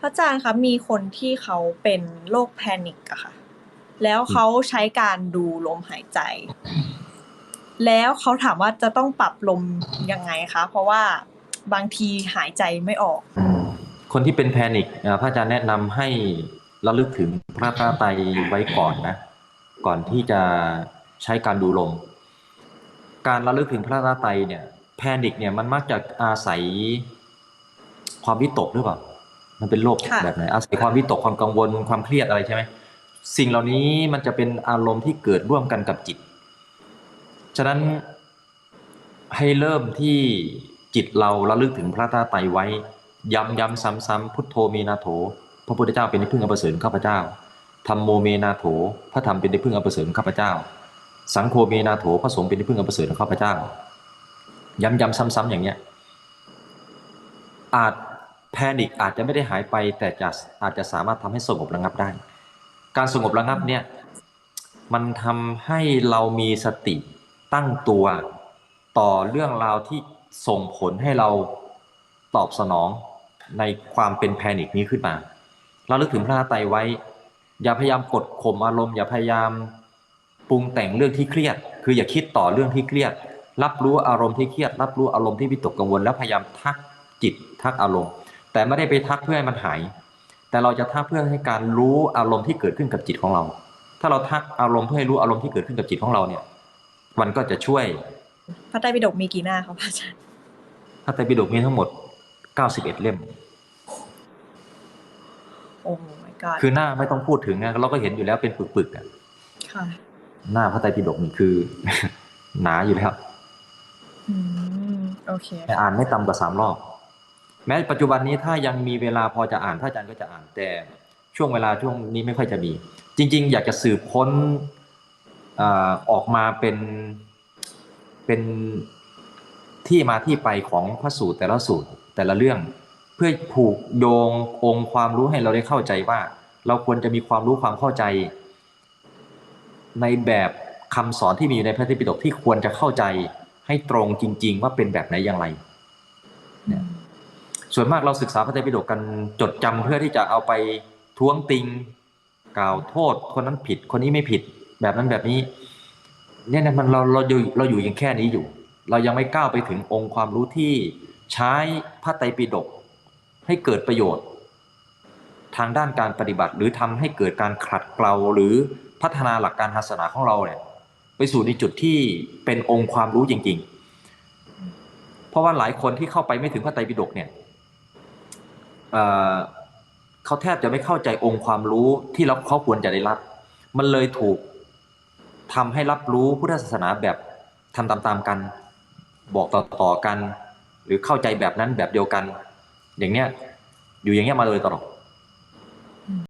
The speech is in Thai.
พระอาจารย์คะมีคนที่เขาเป็นโรคแพนิคอะค่ะ แล้วเขาใช้การดูลมหายใจ แล้วเขาถามว่าจะต้องปรับลมยังไงคะ เพราะว่าบางทีหายใจไม่ออก คนที่เป็นแพนิคพระอาจารย์แนะนำให้ระลึกถึงพระพระไตไว้ก่อนนะ ก่อนที่จะใช้การดูลม การระลึกถึงพระพระไตเนี่ย แพนิคเนี่ยมันมักจะอาศัยความวิตกหรือเปล่า มันเป็นโรคค่ะแบบไหนอาศัยความวิตกความกังวลความเครียดอะไรใช่ไหมสิ่งเหล่านี้มันจะเป็นอารมณ์ที่เกิดร่วมกันกับจิต ฉะนั้นให้เริ่มที่จิตเราระลึกถึงพระตาไตรไว้ ย้ำย้ำซ้ำซ้ำพุทโธเมนาโถ พระพุทธเจ้าเป็นที่พึ่งอันประเสริฐของข้าพเจ้าธรรมโมเมนาโถ พระธรรมเป็นที่พึ่งอันประเสริฐของข้าพเจ้า สังโฆเมนาโถพระสงฆ์เป็นที่พึ่งอันประเสริฐของข้าพเจ้า ย้ำย้ำซ้ำซ้ำอย่างเนี้ยอาจแพนิคอาจจะไม่ได้หายไป แต่จะอาจจะสามารถทำให้สงบระงับได้ การสงบระงับเนี่ยมันทำให้เรามีสติตั้งตัวต่อเรื่องราวที่ส่งผลให้เราตอบสนองในความเป็นแพนิคนี้ขึ้นมา เราลึกถึงพระไตรไว้ อย่าพยายามกดข่มอารมณ์ อย่าพยายามปรุงแต่งเรื่องที่เครียด คืออย่าคิดต่อเรื่องที่เครียด รับรู้อารมณ์ที่เครียด รับรู้อารมณ์ที่วิตกกังวล แล้วพยายามทักจิตทักอารมณ์ แต่ไม่ได้ไปทักเพื่อให้มันหาย แต่เราจะทักเพื่อให้การรู้อารมณ์ที่เกิดขึ้นกับจิตของเรา ถ้าเราทักอารมณ์เพื่อให้รู้อารมณ์ที่เกิดขึ้นกับจิตของเราเนี่ย มันก็จะช่วย พระไตรปิฎกมีกี่หน้าคะพระอาจารย์พระไตรปิฎกมีทั้งหมด91เล่มโอ้ my god คือหน้าไม่ต้องพูดถึงนะเราก็เห็นอยู่แล้วเป็นปึกๆอะค่ะ หน้าพระไตรปิฎกนี่คือ หนาอยู่แล้วอืมโอเคแต่อ่านไม่ต่ำกว่าสามรอบ แม้ปัจจุบันนี้ถ้ายังมีเวลาพอจะอ่านพระอาจารย์ก็จะอ่านแต่ช่วงเวลาช่วงนี้ไม่ค่อยจะมี จริง ๆ อยากจะสืบค้นออกมาเป็นเป็นที่มาที่ไปของพระสูตรแต่ละสูตรแต่ละเรื่อง เพื่อผูกโยงองค์ความรู้ให้เราได้เข้าใจว่า เราควรจะมีความรู้ความเข้าใจ ในแบบคำสอนที่มีอยู่ในพระไตรปิฎกที่ควรจะเข้าใจให้ตรงจริง ๆ ว่าเป็นแบบไหนอย่างไรเนี่ย ส่วนมากเราศึกษาพระไตรปิฎกกันจดจำเพื่อที่จะเอาไปท้วงติง กล่าวโทษ คนนั้นผิด คนนี้ไม่ผิด แบบนั้นแบบนี้ เนี่ยนะมันเราเราอยู่เราอยู่ย่างแค่นี้อยู่ เรายังไม่ก้าวไปถึงองค์ความรู้ที่ใช้พระไตรปิฎกให้เกิดประโยชน์ ทางด้านการปฏิบัติ หรือทำให้เกิดการขัดเกลาหรือพัฒนาหลักการศาสนาของเราเนี่ยไปสู่ในจุดที่เป็นองค์ความรู้จริง ๆ เพราะว่าหลายคนที่เข้าไปไม่ถึงพระไตรปิฎกเนี่ย เขาแทบจะไม่เข้าใจองค์ความรู้ที่เราเขาควรจะได้รับ มันเลยถูกทำให้รับรู้พุทธศาสนาแบบทำตามๆกัน บอกต่อๆกัน หรือเข้าใจแบบนั้นแบบเดียวกัน อย่างเนี้ยอยู่อย่างเงี้ยมาโดยตลอด